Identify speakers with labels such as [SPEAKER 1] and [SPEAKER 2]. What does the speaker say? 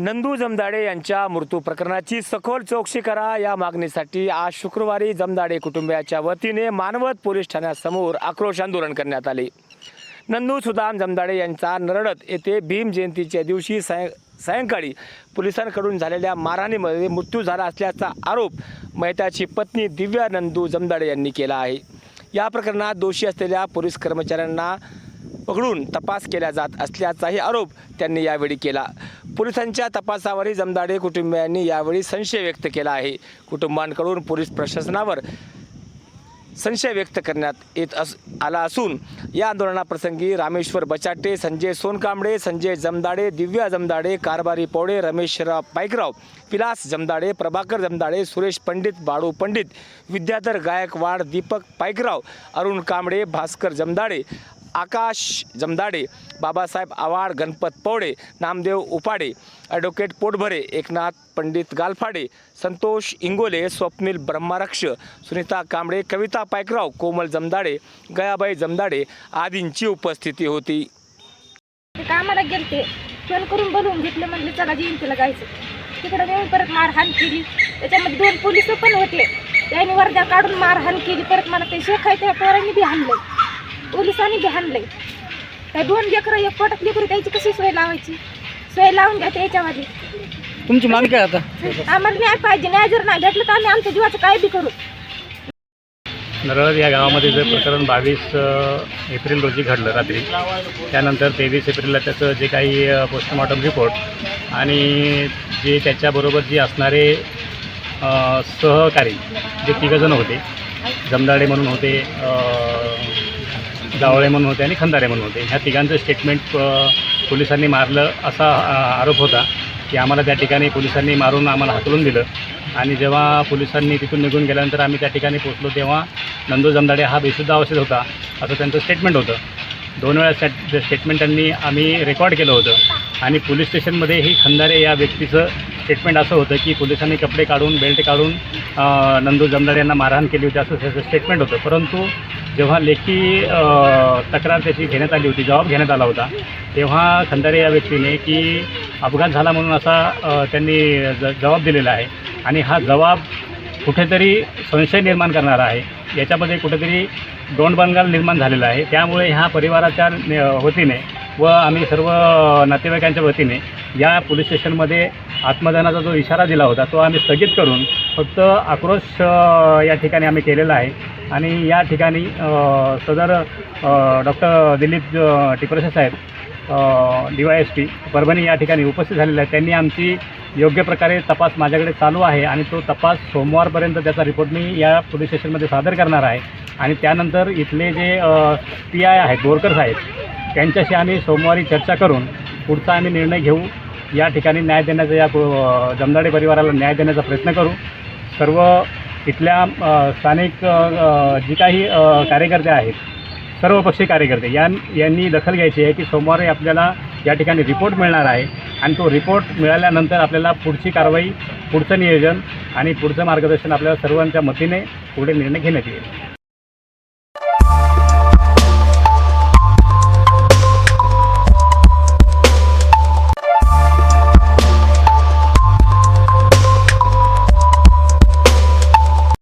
[SPEAKER 1] नंदू जमदाडे यांच्या मृत्यू प्रकरणाची सखोल चौकशी करा. या मागणीसाठी आज शुक्रवारी जमदाडे कुटुंबियाच्या वतीने मानवत पोलीस ठाण्यासमोर आक्रोश आंदोलन करण्यात आले. नंदू सुदाम जमदाडे यांचा नरडत येथे भीम जयंतीच्या दिवशी साय सायंकाळी पोलिसांकडून झालेल्या मारहाणीमध्ये मृत्यू झाला असल्याचा आरोप मैताची पत्नी दिव्या नंदू जमदाडे यांनी केला आहे. या प्रकरणात दोषी असलेल्या पोलीस कर्मचाऱ्यांना पकडून तपास केला जात असल्याचाही आरोप त्यांनी यावेळी केला. पोलिसांच्या तपासावरही जमदाडे कुटुंबियांनी यावेळी संशय व्यक्त केला आहे. कुटुंबांकडून पोलीस प्रशासनावर संशय व्यक्त करण्यात येत अस आला असून या आंदोलनाप्रसंगी रामेश्वर बचाटे संजय सोनकांबळे संजय जमदाडे दिव्या जमदाडे कारभारी पौडे रमेशराव पाईकराव विलास जमदाडे प्रभाकर जमदाडे सुरेश पंडित बाळू पंडित विद्याधर गायकवाड दीपक पाईकराव अरुण कांबळे भास्कर जमदाडे आकाश जमदाडे बाबासाहेब आवाड गणपत पवडे नामदेव उपाडे ॲडव्होकेट पोटभरे एकनाथ पंडित गालफाडे संतोष इंगोले स्वप्नील ब्रह्मारक्ष सुनीता कांबळे कविता पायकराव कोमल जमदाडे गयाबाई जमदाडे आदींची उपस्थिती होती.
[SPEAKER 2] कामाला गेलते. फोन करून बोलवून घेतलं म्हणलं चला जयंतीला जायचं. तिकडं नेऊन परत मारहाण केली. त्याच्यामध्ये दोन पोलीस पण होते. त्यांनी वर्धा काढून मारहाण केली. परत मला ते शेखाय त्या पोरांनी बी हाणलंय. पोलिसांनी बी हाणलंय. त्या दोन लेकरं एक पोटात लेकरं त्याची कशी सोय लावायची? सोय लावून द्या त्याच्यामध्ये
[SPEAKER 3] तुमची मागणी काय आता?
[SPEAKER 2] आम्हाला न्याय पाहिजे. न्याय जर नाही भेटलं तर आम्ही आमच्या जीवाचं काय बी करू?
[SPEAKER 4] नरळद या गावामध्ये जे प्रकरण बावीस एप्रिल रोजी घडलं रात्री त्यानंतर तेवीस एप्रिलला त्याचं जे काही पोस्टमॉर्टम रिपोर्ट आणि जे त्याच्याबरोबर जे असणारे सहकारी जे तिघंजण होते जमदाडे म्हणून होते जावळे म्हणून होते आणि खंदारे म्हणून होते. ह्या तिघांचं स्टेटमेंट पोलिसांनी मारलं असा आरोप होता की आम्हाला त्या ठिकाणी पोलिसांनी मारून आम्हाला हाकलून दिलं. आणि जेव्हा पोलिसांनी तिथून निघून गेल्यानंतर आम्ही त्या ठिकाणी पोचलो तेव्हा नंदू जमदाडे हा बेशुद्ध अवस्थेत होता असं त्यांचं स्टेटमेंट होतं. दोन वेळा स्टेट स्टेटमेंट त्यांनी आम्ही रेकॉर्ड केलं होतं. आणि पोलीस स्टेशनमध्ये ही खंदारे या व्यक्तीचं स्टेटमेंट असं होतं की पोलिसांनी कपडे काढून बेल्ट काढून नंदू जमदाडे यांना मारहाण केली होती असं त्याचं स्टेटमेंट होतं. परंतु जेव्हा लेखी तक्रार त्याची घेण्यात आली होती जबाब घेण्यात आला होता तेव्हा खंदारे या व्यक्तीने की अपघात झाला म्हणून असा त्यांनी ज जबाब दिलेला आहे. आणि हा जबाब कुठेतरी संशय निर्माण करणारा आहे. याच्यामध्ये कुठेतरी दोंडबंगाल निर्माण झालेला आहे. त्यामुळे ह्या परिवाराच्या वतीने व आम्ही सर्व नातेवाईकांच्या वतीने या पोलीस स्टेशनमध्ये आत्मदानाचा जो इशारा दिला होता तो आम्ही स्थगित करून फक्त आक्रोश या ठिकाणी आम्ही केलेला आहे. आणि या ठिकाणी सदर doctor Dilip Tiparse saheb D Y S P Parbhani या ठिकाणी उपस्थित झालेले आहेत. त्यांनी आमची योग्य प्रकारे तपास माझ्याकडे चालू आहे आणि तो तपास सोमवारपर्यंत त्याचा रिपोर्ट मी या पोलीस स्टेशनमध्ये सादर करणार आहे. आणि त्यानंतर इथले जे पी आय आहेत बोरकर साहेब त्यांच्याशी आम्ही सोमवारी चर्चा करून पुढचा आम्ही निर्णय घेऊ. या ठिकाणी न्याय देण्याचा या जमदाडे परिवाराला न्याय देण्याचा प्रयत्न करू. सर्व इथल्या स्थानिक जी काही कार्यकर्ते आहेत सर्व पक्षीय कार्यकर्ते यां यांनी दखल घ्यायची आहे की सोमवारी आपल्याला या ठिकाणी रिपोर्ट मिळणार आहे आणि तो रिपोर्ट मिळाल्यानंतर आपल्याला पुढची कारवाई पुढचं नियोजन आणि पुढचं मार्गदर्शन आपल्याला सर्वांच्या मतीने पुढे निर्णय घेण्यात येईल.